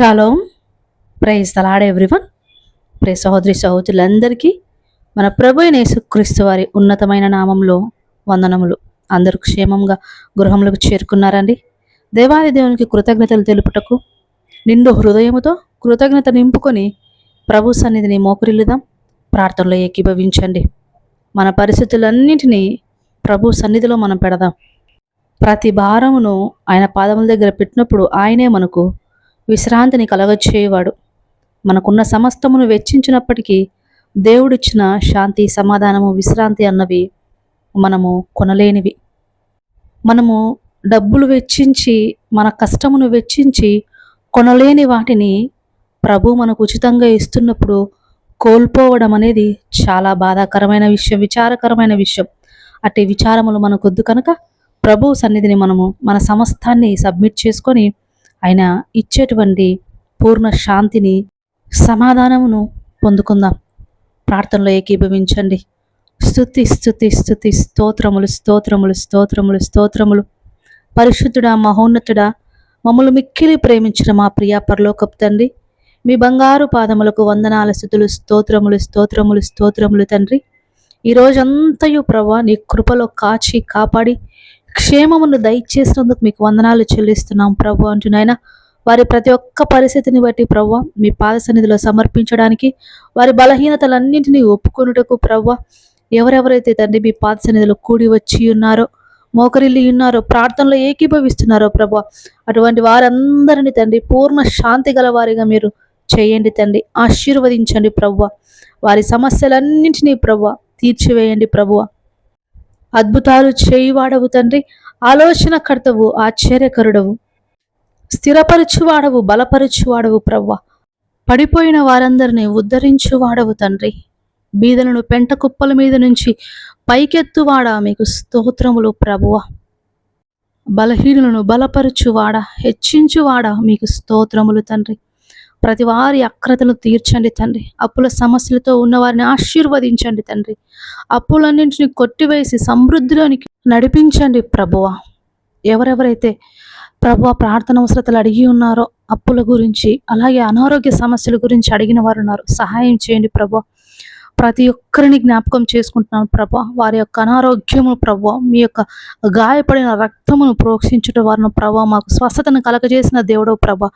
Shalom praise the Lord everyone pray సహోదరి సహోదరులందరికీ మన ప్రభు యేసుక్రీస్తు వారి ఉన్నతమైన నామంలో వందనములు. అందరూ క్షేమంగా గృహములకు చేరుకున్నారండి. దేవాది దేవునికి కృతజ్ఞతలు తెలుపుటకు నిండు హృదయముతో కృతజ్ఞత నింపుకొని ప్రభు సన్నిధిని మోకరిల్లుదాం. ప్రార్థనలో ఏకీభవించండి. మన పరిస్థితులన్నింటినీ ప్రభు సన్నిధిలో మనం పెడదాం. ప్రతి భారమును ఆయన పాదముల దగ్గర పెట్టినప్పుడు ఆయనే మనకు విశ్రాంతిని కలగచేయవాడు. మనకున్న సమస్తమును వెచ్చించినప్పటికీ దేవుడిచ్చిన శాంతి సమాధానము విశ్రాంతి అన్నవి మనము కొనలేనివి. మనము డబ్బులు వెచ్చించి మన కష్టమును వెచ్చించి కొనలేని వాటిని ప్రభు మనకు ఉచితంగా ఇస్తున్నప్పుడు కోల్పోవడం అనేది చాలా బాధాకరమైన విషయం విచారకరమైన విషయం. అట్టి విచారములు మనకొద్దు కనుక ప్రభు సన్నిధిని మనము మన సమస్తాన్ని సబ్మిట్ చేసుకొని ఆయన ఇచ్చేటువంటి పూర్ణ శాంతిని సమాధానమును పొందుకుందాం. ప్రార్థనలో ఏకీభవించండి. స్థుతి స్థుతి స్థుతి స్తోత్రములు స్తోత్రములు స్తోత్రములు స్తోత్రములు. పరిశుద్ధుడా మహోన్నతుడా మమ్మల్ని మిక్కిలి ప్రేమించిన మా ప్రియ పరలోకపు తండ్రి మీ బంగారు పాదములకు వందనాల స్థుతులు స్తోత్రములు స్తోత్రములు స్తోత్రములు తండ్రి. ఈ ప్రభా నీ కృపలో కాచి కాపాడి క్షేమమును దయచేసినందుకు మీకు వందనాలు చెల్లిస్తున్నాం ప్రభు అంటున్నాయన. వారి ప్రతి ఒక్క పరిస్థితిని బట్టి ప్రవ్వ మీ పాద సన్నిధిలో సమర్పించడానికి వారి బలహీనతలన్నింటినీ ఒప్పుకొనుటకు ప్రవ్వ ఎవరెవరైతే తండ్రి మీ పాద సన్నిధిలో కూడి వచ్చి ఉన్నారో మోకరిల్లి ఉన్నారో ప్రార్థనలో ఏకీభవిస్తున్నారో ప్రభు అటువంటి వారందరినీ తండ్రి పూర్ణ శాంతి గల వారిగా మీరు చేయండి తండ్రి. ఆశీర్వదించండి ప్రవ్వ వారి సమస్యలన్నింటినీ ప్రవ్వ తీర్చివేయండి ప్రభువ అద్భుతాలు చేయువాడవు తండ్రి ఆలోచన కర్తవు ఆశ్చర్యకరుడవు. స్థిరపరచువాడవు బలపరచువాడవు ప్రవ్వ. పడిపోయిన వారందరినీ ఉద్ధరించువాడవు తండ్రి. బీదలను పెంట కుప్పల మీద నుంచి పైకెత్తువాడా మీకు స్తోత్రములు ప్రభువ బలహీనులను బలపరచువాడా హెచ్చించువాడా మీకు స్తోత్రములు తండ్రి. ప్రతి వారి అక్రతలు తీర్చండి తండ్రి. అప్పుల సమస్యలతో ఉన్న వారిని ఆశీర్వదించండి తండ్రి. అప్పులన్నింటిని కొట్టివేసి సమృద్ధిలోనికి నడిపించండి ప్రభువ. ఎవరెవరైతే ప్రభు ప్రార్థన అవసరతలు అడిగి ఉన్నారో అప్పుల గురించి అలాగే అనారోగ్య సమస్యల గురించి అడిగిన వారు ఉన్నారు సహాయం చేయండి ప్రభు ప్రతి ఒక్కరిని జ్ఞాపకం చేసుకుంటున్నాను ప్రభా. వారి యొక్క అనారోగ్యము ప్రభా మీ యొక్క గాయపడిన రక్తమును ప్రోక్షించుట వారిని ప్రభా మాకు స్వస్థతను కలగజేసిన దేవుడో ప్రభా.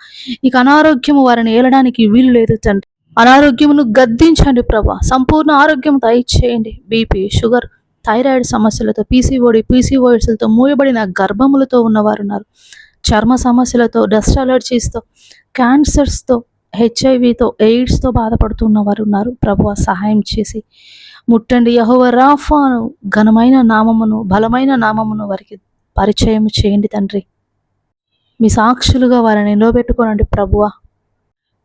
ఇక అనారోగ్యము వారిని ఏలడానికి వీలు లేదు తండ్రి. అనారోగ్యమును గద్దించండి ప్రభా. సంపూర్ణ ఆరోగ్యం దయచేయండి. బీపీ షుగర్ థైరాయిడ్ సమస్యలతో పీసీఓడి పీసీఓయిడ్స్లతో మూయబడిన గర్భములతో ఉన్నవారు ఉన్నారు చర్మ సమస్యలతో డస్ట్ అలర్జీస్తో క్యాన్సర్స్తో హెచ్ఐవితో ఎయిడ్స్తో బాధపడుతున్న వారు ఉన్నారు. ప్రభు సహాయం చేసి ముట్టండి. యహోవ రాఫాను ఘనమైన నామమును బలమైన నామమును వారికి పరిచయం చేయండి తండ్రి. మీ సాక్షులుగా వారిని నిలబెట్టుకోనండి ప్రభువ.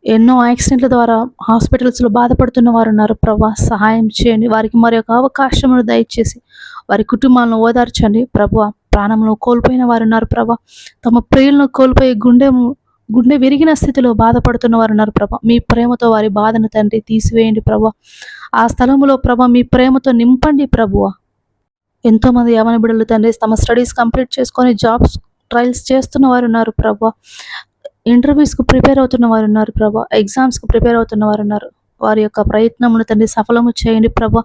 ఎన్నో యాక్సిడెంట్ల ద్వారా హాస్పిటల్స్లో బాధపడుతున్న వారు ఉన్నారు. ప్రభా సహాయం చేయండి. వారికి మరి ఒక అవకాశమును దయచేసి వారి కుటుంబాలను ఓదార్చండి. ప్రభు ప్రాణమును కోల్పోయిన వారు ఉన్నారు. ప్రభా తమ ప్రియులను కోల్పోయి గుండెము గుండె విరిగిన స్థితిలో బాధపడుతున్న వారు ఉన్నారు ప్రభ. మీ ప్రేమతో వారి బాధను తండ్రి తీసివేయండి ప్రభ. ఆ స్థలములో ప్రభ మీ ప్రేమతో నింపండి ప్రభువ. ఎంతోమంది యవన బిడ్డలు తండ్రి తమ స్టడీస్ కంప్లీట్ చేసుకొని జాబ్స్ ట్రయల్స్ చేస్తున్న వారు ఉన్నారు ప్రభ. ఇంటర్వ్యూస్కు ప్రిపేర్ అవుతున్న వారు ఉన్నారు ప్రభ. ఎగ్జామ్స్కు ప్రిపేర్ అవుతున్న వారు ఉన్నారు వారి యొక్క ప్రయత్నమును తండ్రి సఫలము చేయండి ప్రభ.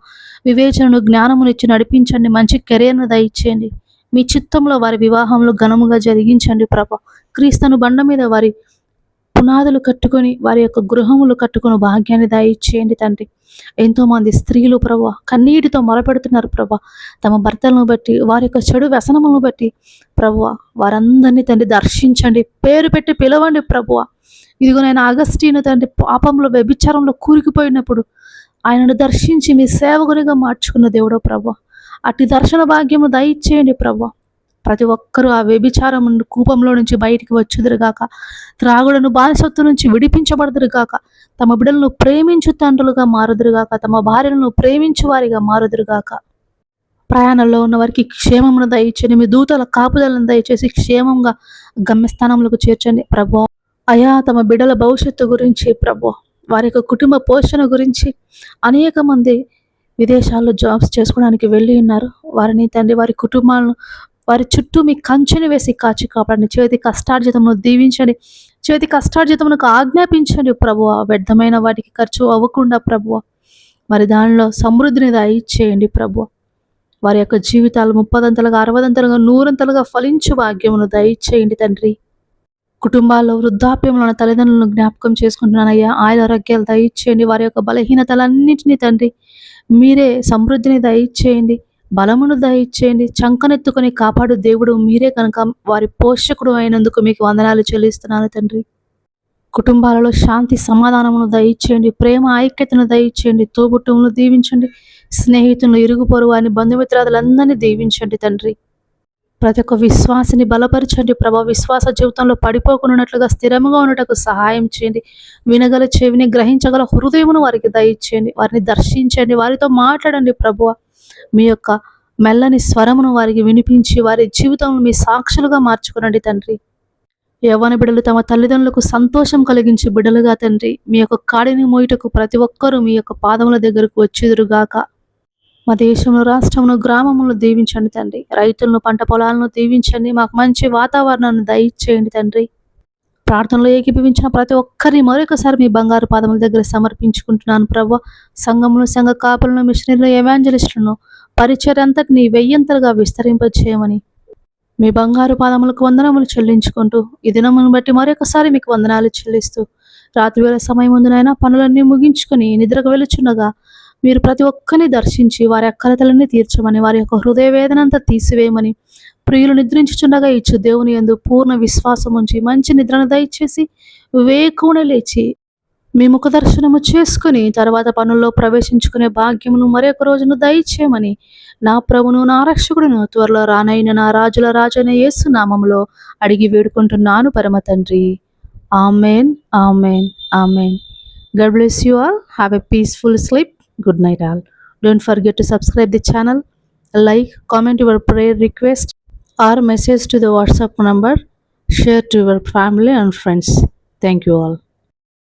వివేచనను జ్ఞానమును ఇచ్చి నడిపించండి. మంచి కెరీర్ను దయచేయండి. మీ చిత్తంలో వారి వివాహంలో ఘనముగా జరిగించండి ప్రభ. క్రీస్తును బండ మీద వారి పునాదులు కట్టుకొని వారి యొక్క గృహములు కట్టుకుని భాగ్యాన్ని దయచేయండి తండ్రి. ఎంతోమంది స్త్రీలు ప్రభా కన్నీటితో మొరపెడుతున్నారు ప్రభా. తమ భర్తలను బట్టి వారి యొక్క చెడు వ్యసనములను బట్టి ప్రభువ వారందరినీ తండ్రి దర్శించండి. పేరు పెట్టి పిలవండి ప్రభువ ఇదిగో నేను అగస్టీను తండ్రి పాపంలో వ్యభిచారంలో కూరికిపోయినప్పుడు ఆయనను దర్శించి మీ సేవకునిగా మార్చుకున్న దేవుడో ప్రభు. అట్టి దర్శన భాగ్యము దయచేయండి ప్రభు. ప్రతి ఒక్కరూ ఆ వ్యభిచారం కూపంలో నుంచి బయటికి వచ్చుదురుగాక త్రాగులను బానిసత్తు నుంచి విడిపించబడదురుగాక తమ బిడ్డలను ప్రేమించు తండ్రులుగా మారుదురుగాక తమ భార్యలను ప్రేమించు వారిగా మారుదురుగాక ప్రయాణంలో ఉన్న వారికి క్షేమమును దయచేయండి. మీ దూతల కాపుదలను దయచేసి క్షేమంగా గమ్యస్థానంలోకి చేర్చండి. ప్రభు అయా తమ బిడ్డల భవిష్యత్తు గురించి ప్రభు వారి యొక్క కుటుంబ పోషణ గురించి అనేక మంది విదేశాల్లో జాబ్స్ చేసుకోవడానికి వెళ్ళి ఉన్నారు. వారిని తండ్రి వారి కుటుంబాలను వారి చుట్టూ మీ కంచెను వేసి కాచి కాపాడండి. చేతి కష్టార్జితమును దీవించండి. చేతి కష్టార్జితమునకు ఆజ్ఞాపించండి. ప్రభువ వ్యర్థమైన వాటికి ఖర్చు అవ్వకుండా ప్రభువ మరి దానిలో సమృద్ధిని దయచేయండి ప్రభువ. వారి యొక్క జీవితాలు ముప్పదంతలుగా అరవదంతలుగా నూరంతలుగా ఫలించు భాగ్యమును దయచేయండి తండ్రి. కుటుంబాల్లో వృద్ధాప్యంలో ఉన్న తల్లిదండ్రులను జ్ఞాపకం చేసుకుంటున్నానయ్యా. ఆయన ఆరోగ్యాలు దయచేయండి. వారి యొక్క బలహీనతలన్నింటినీ తండ్రి మీరే సమృద్ధిని దయచేయండి. బలమును దయచేయండి చంకనెత్తుకొని కాపాడు దేవుడు మీరే కనుక వారి పోషకుడు అయినందుకు మీకు వందనాలు చెల్లిస్తున్నాను తండ్రి. కుటుంబాలలో శాంతి సమాధానమును దయచేయండి ప్రేమ ఐక్యతను దయచేయండి తోబుట్టువులను దీవించండి స్నేహితులను ఇరుగు పొరుగు అని బంధుమిత్రాదులందరినీ దీవించండి తండ్రి. ప్రతి ఒక్క విశ్వాసిని బలపరచండి ప్రభా విశ్వాస జీవితంలో పడిపోకున్నట్లుగా స్థిరంగా ఉండటకు సహాయం చేయండి. వినగల చెవిని గ్రహించగల హృదయమును వారికి దయచేయండి వారిని దర్శించండి వారితో మాట్లాడండి ప్రభువ మీ యొక్క మెల్లని స్వరమును వారికి వినిపించి వారి జీవితంలో మీ సాక్షులుగా మార్చుకునండి తండ్రి. యవ్వన బిడ్డలు తమ తల్లిదండ్రులకు సంతోషం కలిగించి బిడ్డలుగా తండ్రి మీ యొక్క కాడిని మోయుటకు ప్రతి ఒక్కరూ మీ యొక్క పాదముల దగ్గరకు వచ్చేదురుగాక. మా దేశంలో రాష్ట్రంలో గ్రామములను దీవించండి తండ్రి. రైతులను పంట పొలాలను దీవించండి. మాకు మంచి వాతావరణాన్ని దయచేయండి తండ్రి. ప్రార్థనలో ఏకీభవించిన ప్రతి ఒక్కరిని మరొకసారి మీ బంగారు పాదముల దగ్గర సమర్పించుకుంటున్నాను ప్రభు. సంఘములు సంఘ కాపులను మిషనరీలు ఎవాంజలిస్టులను పరిచర్ అంతటిని వెయ్యంతలుగా విస్తరింపచేయమని మీ బంగారు పాదములకు వందనములు చెల్లించుకుంటూ ఈ దినమును బట్టి మరొకసారి మీకు వందనాలు చెల్లిస్తూ రాత్రి వేళ సమయం ముందునైనా పనులన్నీ ముగించుకొని నిద్రకు వెలుచుండగా మీరు ప్రతి ఒక్కరిని దర్శించి వారి అక్కలతలన్నీ తీర్చమని వారి యొక్క హృదయ వేదనంతా తీసివేయమని ప్రియులు నిద్రించుచుండగా ఇచ్చు దేవుని యందు పూర్ణ విశ్వాసం ఉంచి మంచి నిద్రను దయచేసి వేకునే లేచి మీ ముఖ దర్శనము చేసుకుని తర్వాత పనుల్లో ప్రవేశించుకునే భాగ్యమును మరొక రోజును దయచేయమని నా ప్రభును నా రక్షకుడును త్వరలో రానైన నా రాజుల రాజైన యేసు నామములో అడిగి వేడుకుంటున్నాను పరమ తండ్రి amen amen amen God bless you all. Have a peaceful sleep. Good night, all. Don't forget to subscribe the channel, like, comment your prayer request or message to the WhatsApp number. Share to your family and friends. Thank you all.